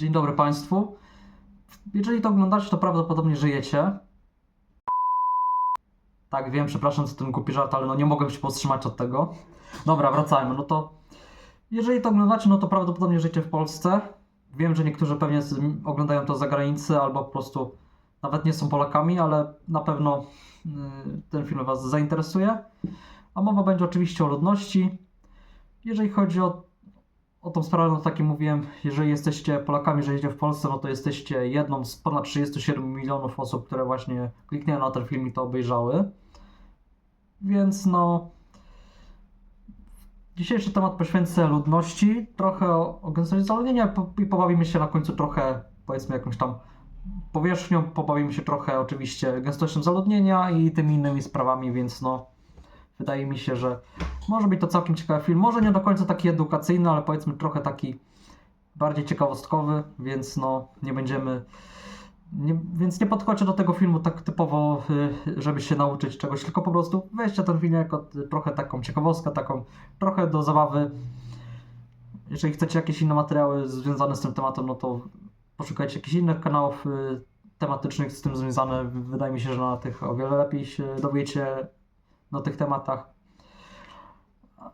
Dzień dobry Państwu. Jeżeli to oglądacie, to prawdopodobnie żyjecie. Tak, wiem, przepraszam za ten głupi żart, ale no nie mogłem się powstrzymać od tego. Dobra, wracajmy. No to jeżeli to oglądacie, no to prawdopodobnie żyjecie w Polsce. Wiem, że niektórzy pewnie oglądają to za granicy albo po prostu nawet nie są Polakami, ale na pewno y, ten film Was zainteresuje. A mowa będzie oczywiście o ludności. Jeżeli chodzi o o tą sprawę, no tak jak mówiłem, jeżeli jesteście Polakami, że jedziecie w Polsce, no to jesteście jedną z ponad 37 milionów osób, które właśnie kliknęły na ten film i to obejrzały. Więc no. Dzisiejszy temat poświęcę ludności, trochę o, gęstości zaludnienia i pobawimy się na końcu trochę, powiedzmy, jakąś tam powierzchnią, pobawimy się trochę oczywiście gęstością zaludnienia i tymi innymi sprawami, więc no. Wydaje mi się, że może być to całkiem ciekawy film. Może nie do końca taki edukacyjny, ale powiedzmy trochę taki bardziej ciekawostkowy, więc no nie będziemy. Nie, więc nie podchodźcie do tego filmu tak typowo, y, żeby się nauczyć czegoś, tylko po prostu weźcie ten film jako y, trochę taką ciekawostkę, taką trochę do zabawy. Jeżeli chcecie jakieś inne materiały związane z tym tematem, no to poszukajcie jakichś innych kanałów y, tematycznych z tym związane. Wydaje mi się, że na tych o wiele lepiej się dowiecie na tych tematach.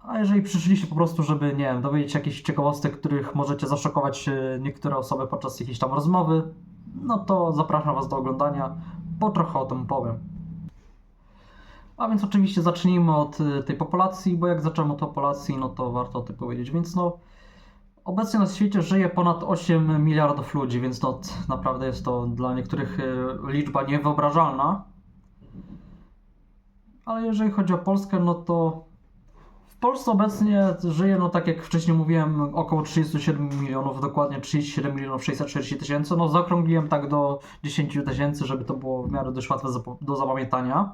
A jeżeli przyszliście po prostu, żeby, nie wiem, dowiedzieć się jakichś ciekawostek, których możecie zaszokować e, niektóre osoby podczas jakiejś tam rozmowy, no to zapraszam Was do oglądania, bo trochę o tym powiem. A więc oczywiście zacznijmy od e, tej populacji, bo jak zacząłem od populacji, no to warto o tym powiedzieć. Więc no, obecnie na świecie żyje ponad 8 miliardów ludzi, więc no naprawdę jest to dla niektórych e, liczba niewyobrażalna. Ale jeżeli chodzi o Polskę, no to w Polsce obecnie żyje, no tak jak wcześniej mówiłem, około 37 milionów, dokładnie 37 milionów 640 tysięcy. No zaokrągliłem tak do 10 tysięcy, żeby to było w miarę dość łatwe do zapamiętania.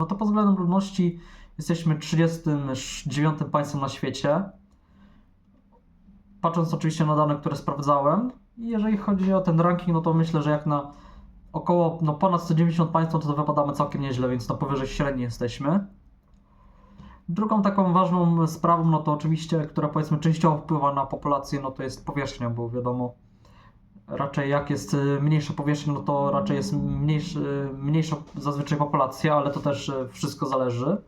No to pod względem ludności jesteśmy 39 państwem na świecie. Patrząc oczywiście na dane, które sprawdzałem. I jeżeli chodzi o ten ranking, no to myślę, że jak na około, no ponad 190 państw, no to wypadamy całkiem nieźle, więc no powyżej średniej jesteśmy. Drugą taką ważną sprawą, no to oczywiście, która powiedzmy częściowo wpływa na populację, no to jest powierzchnia, bo wiadomo, raczej jak jest y, mniejsza powierzchnia, no to raczej jest mniejszy, mniejsza zazwyczaj populacja, ale to też y, wszystko zależy.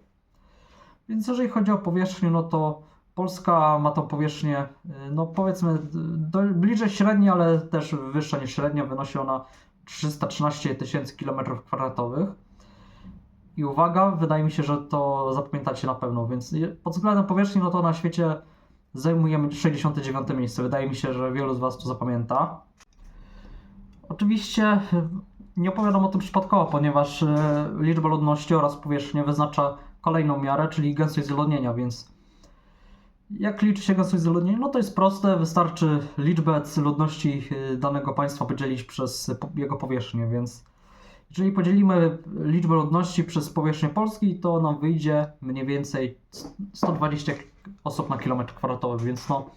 Więc jeżeli chodzi o powierzchnię, no to Polska ma tą powierzchnię, y, no powiedzmy, do, bliżej średniej, ale też wyższa niż średnia, wynosi ona 313 tysięcy kilometrów kwadratowych. I uwaga, wydaje mi się, że to zapamiętacie na pewno, więc pod względem powierzchni, no to na świecie zajmujemy 69 miejsce. Wydaje mi się, że wielu z Was to zapamięta. Oczywiście y, nie opowiadam o tym przypadkowo, ponieważ y, liczba ludności oraz powierzchnia wyznacza kolejną miarę, czyli gęstość zaludnienia, więc jak liczy się gęstość zaludnienia? No to jest proste, wystarczy liczbę ludności y, danego państwa podzielić przez jego powierzchnię, więc jeżeli podzielimy liczbę ludności przez powierzchnię Polski, to nam wyjdzie mniej więcej 120 osób na kilometr kwadratowy, więc no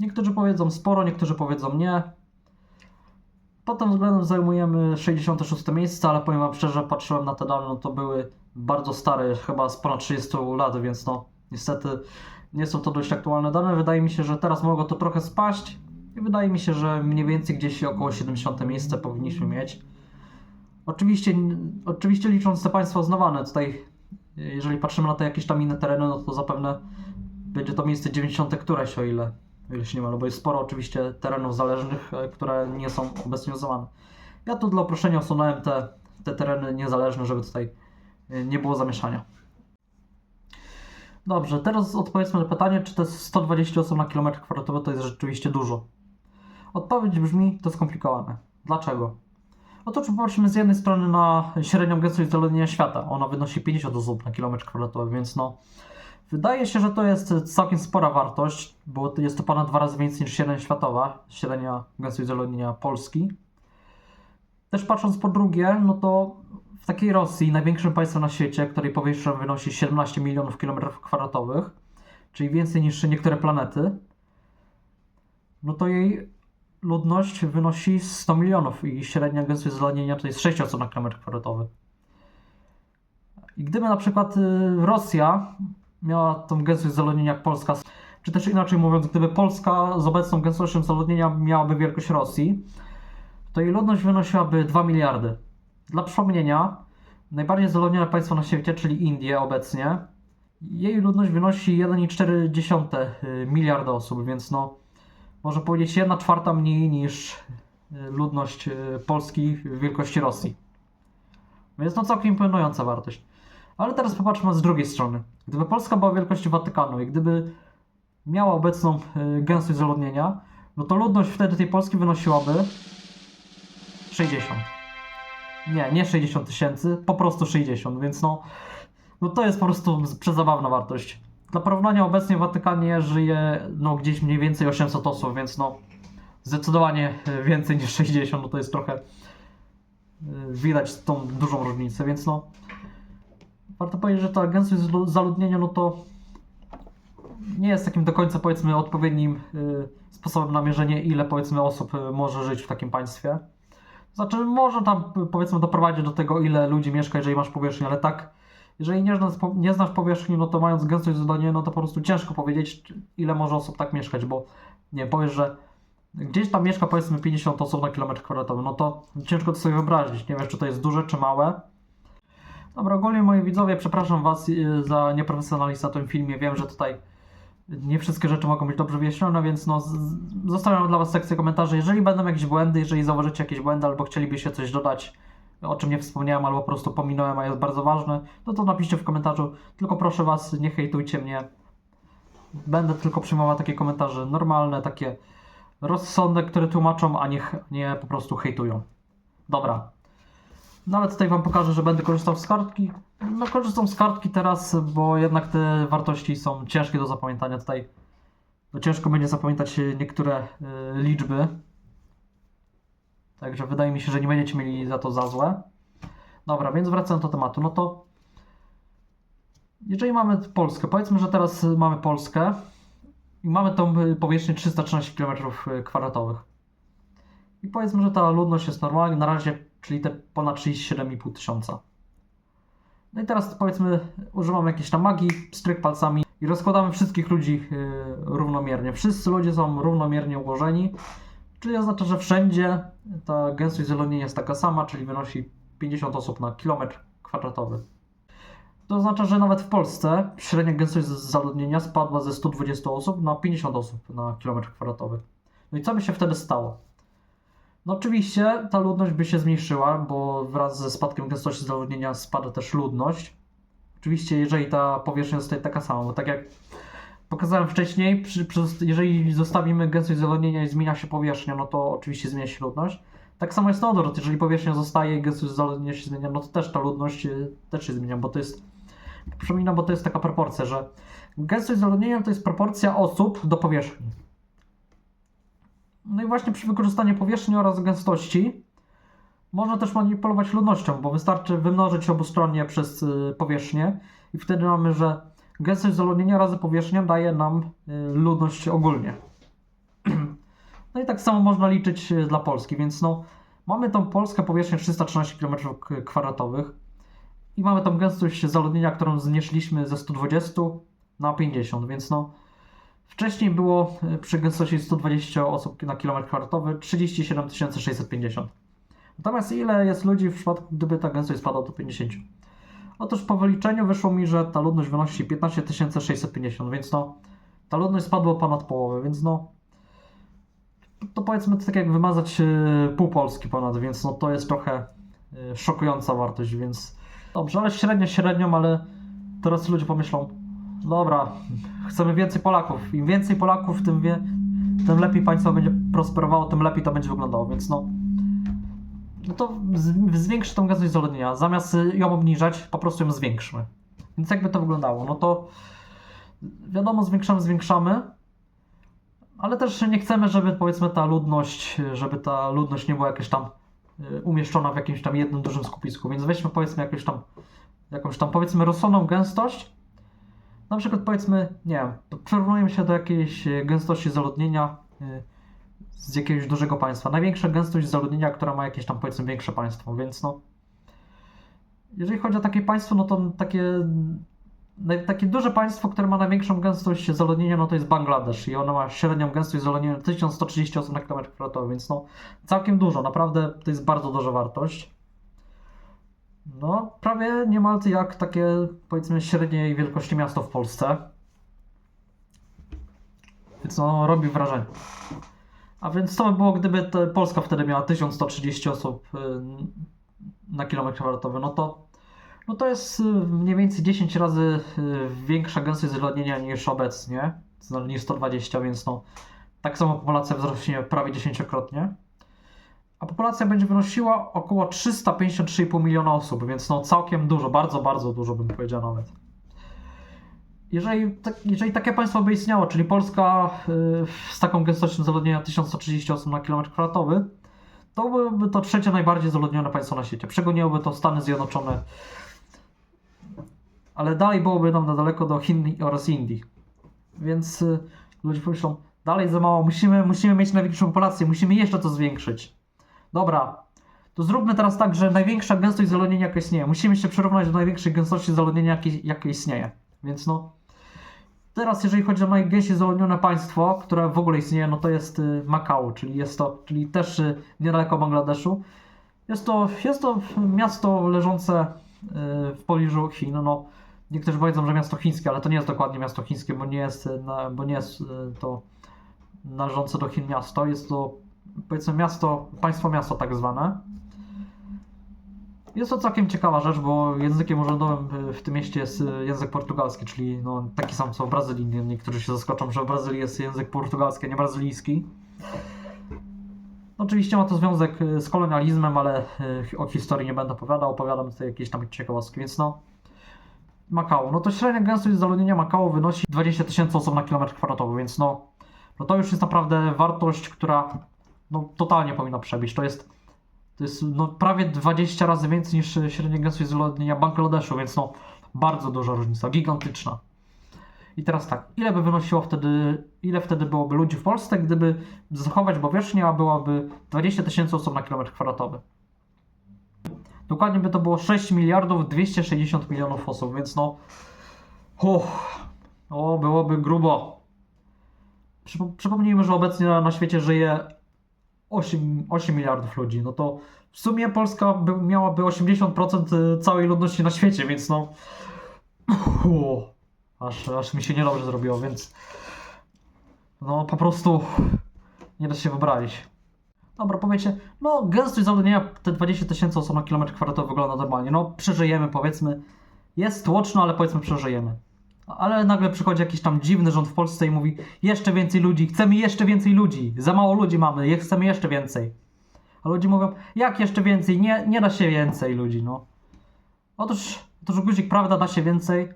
niektórzy powiedzą sporo, niektórzy powiedzą nie. Pod tym względem zajmujemy 66 miejsce, ale powiem wam szczerze, patrzyłem na te dane, no to były bardzo stare, chyba z ponad 30 lat, więc no niestety nie są to dość aktualne dane. Wydaje mi się, że teraz mogło to trochę spaść i wydaje mi się, że mniej więcej gdzieś około 70 miejsce powinniśmy mieć. Oczywiście, oczywiście licząc te państwa oznawane, tutaj jeżeli patrzymy na te jakieś tam inne tereny, no to zapewne będzie to miejsce 90 któreś, o ile, o ile się nie mylę, bo jest sporo oczywiście terenów zależnych, e, które nie są obecnie oznawane. Ja tu dla uproszczenia usunąłem te, te tereny niezależne, żeby tutaj e, nie było zamieszania. Dobrze, teraz odpowiedzmy na pytanie, czy te 120 osób na kilometr kwadratowy to jest rzeczywiście dużo. Odpowiedź brzmi, to skomplikowane. Dlaczego? Otóż popatrzmy z jednej strony na średnią gęstość zaludnienia świata. Ona wynosi 50 osób na kilometr kwadratowy, więc no wydaje się, że to jest całkiem spora wartość, bo to jest to ponad dwa razy więcej niż średnia światowa, średnia gęstość zaludnienia Polski. Też patrząc po drugie, no to w takiej Rosji, największym państwem na świecie, której powierzchnia wynosi 17 milionów kilometrów kwadratowych, czyli więcej niż niektóre planety, no to jej ludność wynosi 100 milionów i średnia gęstość zaludnienia to jest 6 osób na kilometr kwadratowy. I gdyby na przykład y, Rosja miała tą gęstość zaludnienia jak Polska, czy też inaczej mówiąc, gdyby Polska z obecną gęstością zaludnienia miałaby wielkość Rosji, to jej ludność wynosiłaby 2 miliardy. Dla przypomnienia, najbardziej zaludnione państwo na świecie, czyli Indie obecnie, jej ludność wynosi 1,4 y, miliarda osób, więc no, można powiedzieć 1 czwarta mniej niż y, ludność y, Polski w wielkości Rosji. Więc no całkiem imponująca wartość. Ale teraz popatrzmy z drugiej strony. Gdyby Polska była wielkości Watykanu i gdyby miała obecną gęstość zaludnienia, no to ludność wtedy tej Polski wynosiłaby 60. Nie, nie 60 tysięcy, po prostu 60, więc no, no to jest po prostu przezabawna wartość. Dla porównania obecnie w Watykanie żyje no gdzieś mniej więcej 800 osób, więc no zdecydowanie y, więcej niż 60, no to jest trochę y, widać tą dużą różnicę, więc no warto powiedzieć, że ta zlu- zaludnienia, no to nie jest takim do końca powiedzmy odpowiednim y, sposobem na mierzenie, ile powiedzmy osób może żyć w takim państwie. Znaczy, może tam powiedzmy doprowadzić do tego, ile ludzi mieszka, jeżeli masz powierzchnię, ale tak, jeżeli nie znasz, nie znasz powierzchni, no to mając gęstość zaludnienia, no to po prostu ciężko powiedzieć, ile może osób tak mieszkać, bo nie wiem, powiesz, że gdzieś tam mieszka powiedzmy 50 osób na kilometr kwadratowy, no to ciężko to sobie wyobrazić. Nie wiesz, czy to jest duże, czy małe. Dobra, ogólnie moi widzowie, przepraszam Was y, za nieprofesjonalizm na tym filmie. Wiem, że tutaj nie wszystkie rzeczy mogą być dobrze wyjaśnione, więc no, zostawiam dla Was sekcję komentarzy. Jeżeli będą jakieś błędy, jeżeli zauważycie jakieś błędy, albo chcielibyście coś dodać, o czym nie wspomniałem, albo po prostu pominąłem, a jest bardzo ważne, no to napiszcie w komentarzu. Tylko proszę Was, nie hejtujcie mnie. Będę tylko przyjmował takie komentarze normalne, takie rozsądne, które tłumaczą, a nie, nie po prostu hejtują. Dobra, no ale tutaj Wam pokażę, że będę korzystał z kartki. No korzystam z kartki teraz, bo jednak te wartości są ciężkie do zapamiętania. Tutaj no, ciężko będzie zapamiętać e, niektóre y, liczby. Także wydaje mi się, że nie będziecie mieli za to za złe. Dobra, więc wracając do tematu. No to jeżeli mamy Polskę, powiedzmy, że teraz mamy Polskę i mamy tą y, powierzchnię 313 km2. I powiedzmy, że ta ludność jest normalnie na razie, czyli te ponad 37,5 tysiąca. No i teraz powiedzmy, używamy jakiejś tam magii, stryk palcami i rozkładamy wszystkich ludzi yy, równomiernie. Wszyscy ludzie są równomiernie ułożeni, czyli oznacza, że wszędzie ta gęstość zaludnienia jest taka sama, czyli wynosi 50 osób na kilometr kwadratowy. To oznacza, że nawet w Polsce średnia gęstość zaludnienia spadła ze 120 osób na 50 osób na kilometr kwadratowy. No i co by się wtedy stało? No oczywiście ta ludność by się zmniejszyła, bo wraz ze spadkiem gęstości zaludnienia spada też ludność. Oczywiście jeżeli ta powierzchnia zostaje taka sama, bo tak jak pokazałem wcześniej, przy, przy, jeżeli zostawimy gęstość zaludnienia i zmienia się powierzchnia, no to oczywiście zmienia się ludność. Tak samo jest na odwrót, jeżeli powierzchnia zostaje i gęstość zaludnienia się zmienia, no to też ta ludność y, też się zmienia, bo to jest, przypominam, bo to jest taka proporcja, że gęstość zaludnienia to jest proporcja osób do powierzchni. No i właśnie przy wykorzystaniu powierzchni oraz gęstości można też manipulować ludnością, bo wystarczy wymnożyć obustronnie przez y, powierzchnię i wtedy mamy, że gęstość zaludnienia razy powierzchnia daje nam y, ludność ogólnie. No i tak samo można liczyć y, dla Polski, więc no mamy tą Polskę powierzchnię 313 km2 i mamy tą gęstość zaludnienia, którą znieśliśmy ze 120 na 50, więc no Wcześniej było y, przy gęstości 120 osób na kilometr kwadratowy 37 650. Natomiast ile jest ludzi w przypadku, gdyby ta gęstość spadła do 50? Otóż po wyliczeniu wyszło mi, że ta ludność wynosi 15 650, więc no ta ludność spadła ponad połowę, więc no to powiedzmy to tak jak wymazać yy, pół Polski ponad, więc no to jest trochę yy, szokująca wartość, więc dobrze, ale średnio średnią, ale teraz ludzie pomyślą, dobra, chcemy więcej Polaków. Im więcej Polaków, tym, wie, tym lepiej państwo będzie prosperowało, tym lepiej to będzie wyglądało, więc no. No to zwiększy tą gęstość zaludnienia. Zamiast ją obniżać, po prostu ją zwiększmy. Więc jakby to wyglądało? No to wiadomo, zwiększamy, zwiększamy, ale też nie chcemy, żeby powiedzmy ta ludność, żeby ta ludność nie była jakaś tam y, umieszczona w jakimś tam jednym dużym skupisku, więc weźmy powiedzmy jakąś tam, jakąś tam powiedzmy rozsądną gęstość, na przykład powiedzmy, nie wiem, przyrównujemy się do jakiejś e, gęstości zaludnienia e, z jakiegoś dużego państwa. Największa gęstość zaludnienia, która ma jakieś tam powiedzmy większe państwo, więc no jeżeli chodzi o takie państwo, no to takie naj- takie duże państwo, które ma największą gęstość zaludnienia, no to jest Bangladesz i ono ma średnią gęstość zaludnienia 1130 osób na kilometr kwadratowy, więc no całkiem dużo, naprawdę to jest bardzo duża wartość. No, prawie niemal jak takie, powiedzmy, średniej wielkości miasto w Polsce. Więc no, robi wrażenie. A więc co by było, gdyby Polska wtedy miała 1130 osób y, na kilometr kwadratowy, no to no to jest y, mniej więcej 10 razy y, większa gęstość zaludnienia niż obecnie, niż 120, więc no tak samo populacja wzrośnie prawie 10-krotnie. A populacja będzie wynosiła około 353,5 miliona osób, więc no całkiem dużo, bardzo, bardzo dużo bym powiedział nawet. Jeżeli, jeżeli takie państwo by istniało, czyli Polska y, z taką gęstością zaludnienia 1130 osób na kilometr kwadratowy, to byłoby to trzecie najbardziej zaludnione państwo na świecie. Przegoniłoby to Stany Zjednoczone, ale dalej byłoby nam na daleko do Chin oraz Indii. Więc y, ludzie pomyślą, dalej za mało, musimy, musimy mieć największą populację, musimy jeszcze to zwiększyć. Dobra, to zróbmy teraz tak, że największa gęstość zaludnienia jaka istnieje. Musimy się przyrównać do największej gęstości zaludnienia jakiej, jaka istnieje. Więc no, teraz jeżeli chodzi o najgęściej zaludnione państwo, które w ogóle istnieje, no to jest y, Makao, czyli jest to, czyli też y, niedaleko Bangladeszu. Jest to, jest to miasto leżące y, w pobliżu Chin. No, niektórzy powiedzą, że miasto chińskie, ale to nie jest dokładnie miasto chińskie, bo nie jest, bo nie jest to należące do Chin miasto. Jest to powiedzmy miasto, państwo miasto tak zwane. Jest to całkiem ciekawa rzecz, bo językiem urzędowym w tym mieście jest język portugalski, czyli no, taki sam co w Brazylii. Nie- Niektórzy się zaskoczą, że w Brazylii jest język portugalski, a nie brazylijski. Oczywiście ma to związek z kolonializmem, ale y, o historii nie będę opowiadał, opowiadam tutaj jakieś tam ciekawostki, więc no. Makao. No to średnia gęstość zaludnienia Makao wynosi 20 tysięcy osób na kilometr kwadratowy, więc no, no to już jest naprawdę wartość, która no, totalnie powinna przebić. To jest, to jest no, prawie 20 razy więcej niż y, średnia gęstość zaludnienia Bangladeszu, więc no bardzo duża różnica, gigantyczna. I teraz tak, ile by wynosiło wtedy, ile wtedy byłoby ludzi w Polsce, gdyby zachować powierzchnię, a byłaby 20 tysięcy osób na kilometr kwadratowy? Dokładnie by to było 6 miliardów 260 milionów osób, więc no. Uff, o, byłoby grubo. Przypo- Przypomnijmy, że obecnie na świecie żyje 8, 8 miliardów ludzi. No to w sumie Polska by, miałaby 80% całej ludności na świecie, więc no. Uff, aż, aż mi się niedobrze zrobiło, więc. No po prostu nie da się wyobrazić. Dobra, powiecie, no gęstość zaludnienia te 20 tysięcy osób na kilometr kwadratowy wygląda normalnie. No przeżyjemy powiedzmy. Jest tłoczno, ale powiedzmy przeżyjemy. Ale nagle przychodzi jakiś tam dziwny rząd w Polsce i mówi jeszcze więcej ludzi, chcemy jeszcze więcej ludzi, za mało ludzi mamy, chcemy jeszcze więcej. A ludzie mówią, jak jeszcze więcej, nie, nie da się więcej ludzi, no. Otóż, otóż guzik, prawda, da się więcej.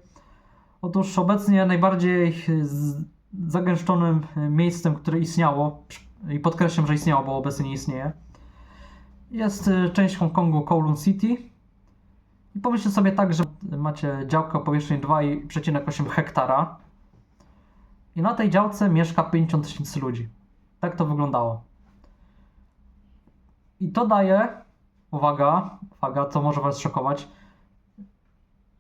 Otóż obecnie najbardziej z- zagęszczonym e, miejscem, które istniało, i podkreślam, że istniało, bo obecnie nie istnieje, jest e, część Hongkongu Kowloon City. I pomyślcie sobie tak, że macie działkę o powierzchni 2,8 hektara i na tej działce mieszka 50 tysięcy ludzi. Tak to wyglądało. I to daje, uwaga, uwaga, co może Was szokować,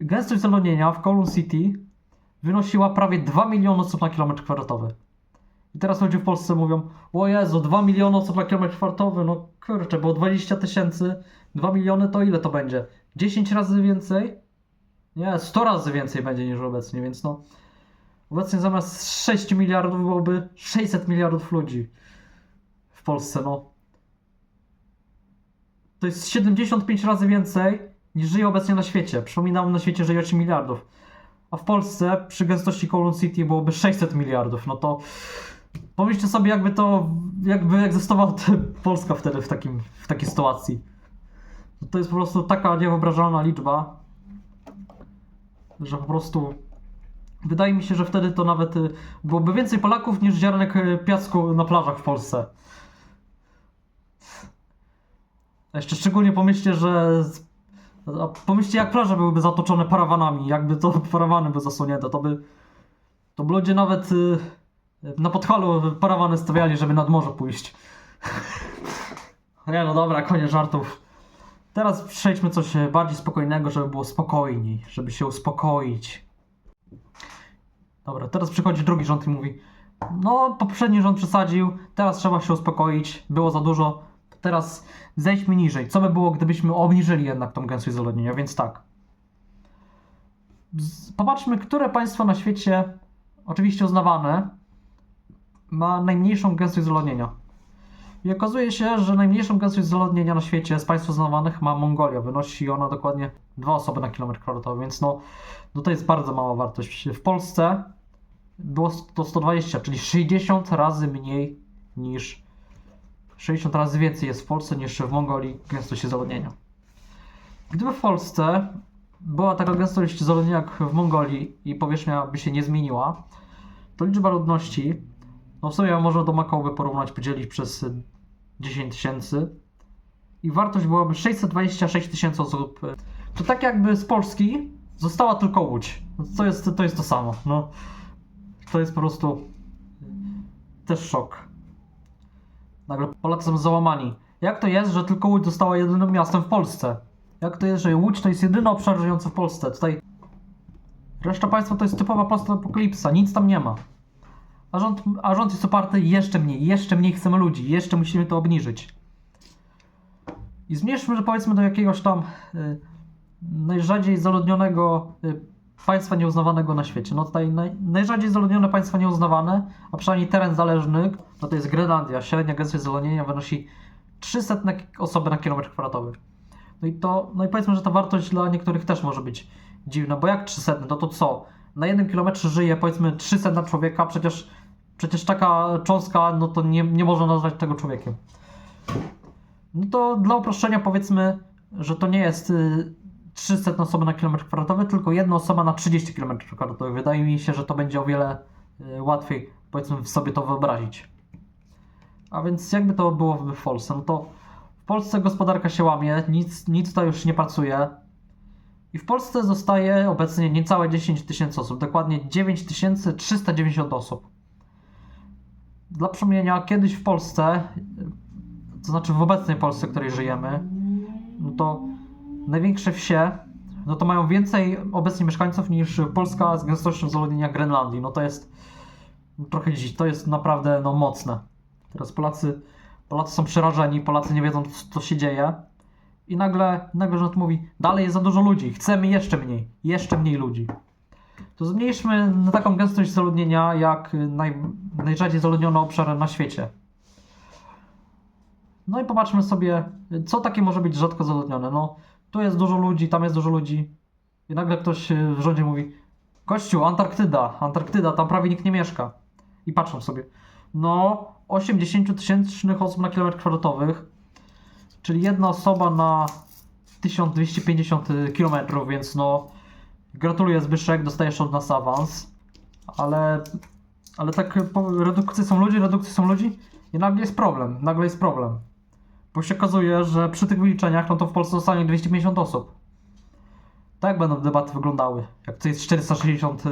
gęstość zaludnienia w Kowloon City wynosiła prawie 2 miliony osób na kilometr kwadratowy. I teraz ludzie w Polsce mówią, o Jezu, 2 miliony osób na kilometr kwadratowy, no kurczę, bo 20 tysięcy, 2 miliony to ile to będzie? 10 razy więcej? Nie, 100 razy więcej będzie niż obecnie, więc no. Obecnie zamiast 6 miliardów byłoby 600 miliardów ludzi w Polsce, no. To jest 75 razy więcej niż żyje obecnie na świecie. Przypominam, na świecie żyje 8 miliardów. A w Polsce przy gęstości Kowloon City byłoby 600 miliardów. No to pomyślcie sobie, jakby to, jakby egzystowała Polska wtedy w, takim, w takiej sytuacji. To jest po prostu taka niewyobrażalna liczba, że po prostu wydaje mi się, że wtedy to nawet y, byłoby więcej Polaków niż ziarnek y, piasku na plażach w Polsce. Jeszcze szczególnie pomyślcie, że. Pomyślcie, jak plaże byłyby zatoczone parawanami, jakby to parawany by zasłonięte, to by. To by ludzie nawet y, na podchalu parawany stawiali, żeby nad morze pójść. Nie no dobra, koniec żartów. Teraz przejdźmy coś bardziej spokojnego, żeby było spokojniej, żeby się uspokoić. Dobra, teraz przychodzi drugi rząd i mówi: No, poprzedni rząd przesadził, teraz trzeba się uspokoić, było za dużo, teraz zejdźmy niżej. Co by było, gdybyśmy obniżyli jednak tą gęstość zaludnienia? Więc tak. Popatrzmy, które państwo na świecie, oczywiście uznawane, ma najmniejszą gęstość zaludnienia. I okazuje się, że najmniejszą gęstość zaludnienia na świecie z państw uznawanych ma Mongolia. Wynosi ona dokładnie dwa osoby na kilometr kwadratowy, więc no, no to jest bardzo mała wartość. W Polsce było to 120, czyli 60 razy mniej niż 60 razy więcej jest w Polsce niż w Mongolii gęstości zaludnienia. Gdyby w Polsce była taka gęstość zaludnienia jak w Mongolii i powierzchnia by się nie zmieniła, to liczba ludności, no w sumie można do Makao by porównać, podzielić przez 10 tysięcy i wartość byłaby 626 tysięcy osób. To tak jakby z Polski została tylko Łódź. No To jest to, jest to samo. No, to jest po prostu też szok. Nagle Polacy są załamani. Jak to jest, że tylko Łódź została jedynym miastem w Polsce? Jak to jest, że Łódź to jest jedyny obszar żyjący w Polsce? Tutaj reszta państwa to jest typowa postapokalipsa, nic tam nie ma. A rząd, a rząd jest oparty jeszcze mniej, jeszcze mniej chcemy ludzi, jeszcze musimy to obniżyć. I zmierzmy, że powiedzmy do jakiegoś tam y, najrzadziej zaludnionego y, państwa nieuznawanego na świecie. No tutaj naj, najrzadziej zaludnione państwa nieuznawane, a przynajmniej teren zależny, no to jest Grenlandia. Średnia gęstość zaludnienia wynosi 300 na, osoby na kilometr kwadratowy. No i to, no i powiedzmy, że ta wartość dla niektórych też może być dziwna, bo jak 300, no to co? Na jednym kilometrze żyje powiedzmy 300 na człowieka, przecież, przecież taka cząstka, no to nie, nie można nazwać tego człowiekiem. No to dla uproszczenia powiedzmy, że to nie jest y, 300 osoby na kilometr kwadratowy, tylko jedna osoba na 30 km kwadratowy. Wydaje mi się, że to będzie o wiele y, łatwiej powiedzmy sobie to wyobrazić. A więc jakby to było w Polsce? No to w Polsce gospodarka się łamie, nic, nic tutaj już nie pracuje. I w Polsce zostaje obecnie niecałe 10 tysięcy osób, dokładnie 9390 osób. Dla przypomnienia, kiedyś w Polsce, to znaczy w obecnej Polsce, w której żyjemy, no to największe wsie, no to mają więcej obecnie mieszkańców niż Polska z gęstością zaludnienia Grenlandii. No to jest trochę dziś, to jest naprawdę no, mocne. Teraz Polacy, Polacy są przerażeni, Polacy nie wiedzą co się dzieje. I nagle, nagle rząd mówi, dalej jest za dużo ludzi, chcemy jeszcze mniej, jeszcze mniej ludzi. To zmniejszmy na taką gęstość zaludnienia jak naj, najrzadziej zaludnione obszary na świecie. No i popatrzmy sobie, co takie może być rzadko zaludnione. No, tu jest dużo ludzi, tam jest dużo ludzi. I nagle ktoś y, w rządzie mówi: Kościół, Antarktyda, Antarktyda, tam prawie nikt nie mieszka. I patrzą sobie. No, 80 tysięcznych osób na kilometr kwadratowych, czyli jedna osoba na 1250 km, więc no, gratuluję Zbyszek, dostajesz od nas awans. Ale, ale tak, po- redukcje są ludzi, redukcje są ludzi i nagle jest problem, nagle jest problem. Bo się okazuje, że przy tych wyliczeniach, no to w Polsce zostanie 250 osób. Tak będą debaty wyglądały. Jak to jest 460 y,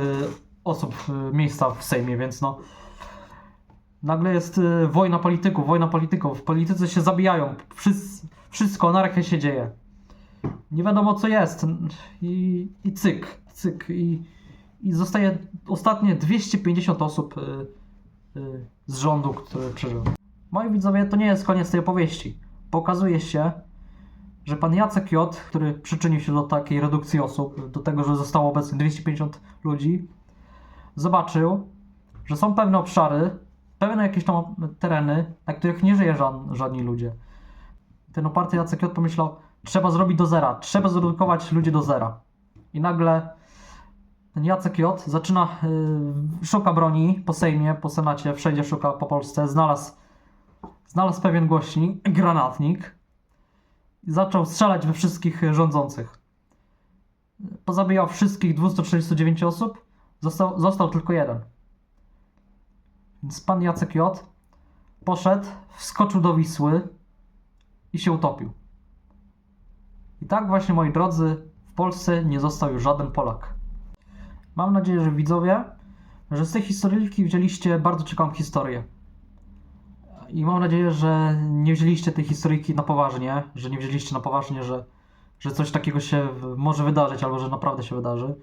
osób y, miejsca w Sejmie, więc no. Nagle jest y, wojna polityków, wojna polityków. Politycy się zabijają. Wszys- wszystko, anarchia się dzieje. Nie wiadomo co jest. I, i cyk, cyk. I, I zostaje ostatnie 250 osób y, y, z rządu, który przeżył. Moi widzowie, to nie jest koniec tej opowieści. Pokazuje się, że pan Jacek J., który przyczynił się do takiej redukcji osób, do tego, że zostało obecnie 250 ludzi, zobaczył, że są pewne obszary, pewne jakieś tam tereny, na których nie żyje ża- żadni ludzie. Ten oparty Jacek J. pomyślał, trzeba zrobić do zera, trzeba zredukować ludzi do zera. I nagle ten Jacek J. zaczyna, yy, szuka broni po Sejmie, po Senacie, wszędzie szuka po Polsce, znalazł znalazł pewien głośnik, granatnik i zaczął strzelać we wszystkich rządzących. Pozabijał wszystkich 249 osób, został, został tylko jeden. Więc pan Jacek J. poszedł, wskoczył do Wisły i się utopił. I tak właśnie, moi drodzy, w Polsce nie został już żaden Polak. Mam nadzieję, że widzowie, że z tej historyjki wzięliście bardzo ciekawą historię. I mam nadzieję, że nie wzięliście tej historyjki na poważnie, że nie wzięliście na poważnie, że, że coś takiego się może wydarzyć, albo że naprawdę się wydarzy.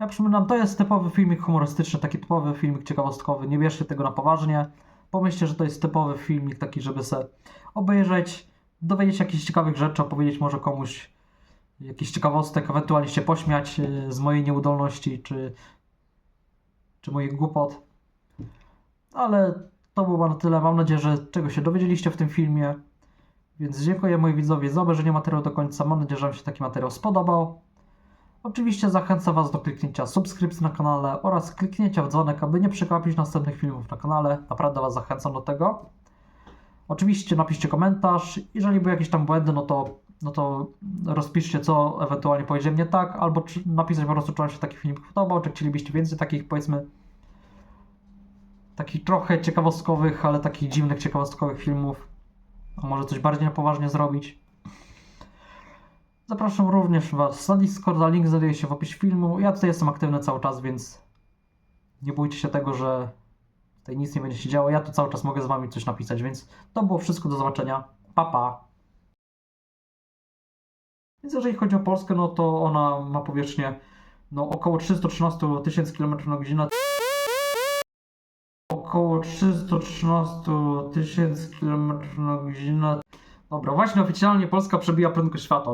Ja przypominam, to jest typowy filmik humorystyczny, taki typowy filmik ciekawostkowy. Nie bierzcie tego na poważnie. Pomyślcie, że to jest typowy filmik taki, żeby se obejrzeć, dowiedzieć jakichś ciekawych rzeczy, opowiedzieć może komuś jakiś ciekawostek, ewentualnie się pośmiać y, z mojej nieudolności czy, czy moich głupot. Ale to było na tyle. Mam nadzieję, że czego się dowiedzieliście w tym filmie. Więc dziękuję moi widzowie za obejrzenie materiału do końca. Mam nadzieję, że Wam się taki materiał spodobał. Oczywiście zachęcam Was do kliknięcia subskrypcji na kanale oraz kliknięcia w dzwonek, aby nie przegapić następnych filmów na kanale. Naprawdę Was zachęcam do tego. Oczywiście napiszcie komentarz. Jeżeli były jakieś tam błędy, no to, no to rozpiszcie, co ewentualnie powiedziałem nie tak, albo czy, napisać po prostu, czy Wam się taki film podobał, czy chcielibyście więcej takich, powiedzmy, takich trochę ciekawostkowych, ale takich dziwnych, ciekawostkowych filmów. A może coś bardziej na poważnie zrobić. Zapraszam również Was na Discorda, link znajduje się w opisie filmu. Ja tutaj jestem aktywny cały czas, więc nie bójcie się tego, że tutaj nic nie będzie się działo. Ja tu cały czas mogę z Wami coś napisać, więc to było wszystko. Do zobaczenia. Pa, pa. Więc jeżeli chodzi o Polskę, no to ona ma powierzchnię no, około 313 tysięcy km na godzinę. Około 313 tysięcy km na godzinę. Dobra, właśnie oficjalnie Polska przebija prędkość światła.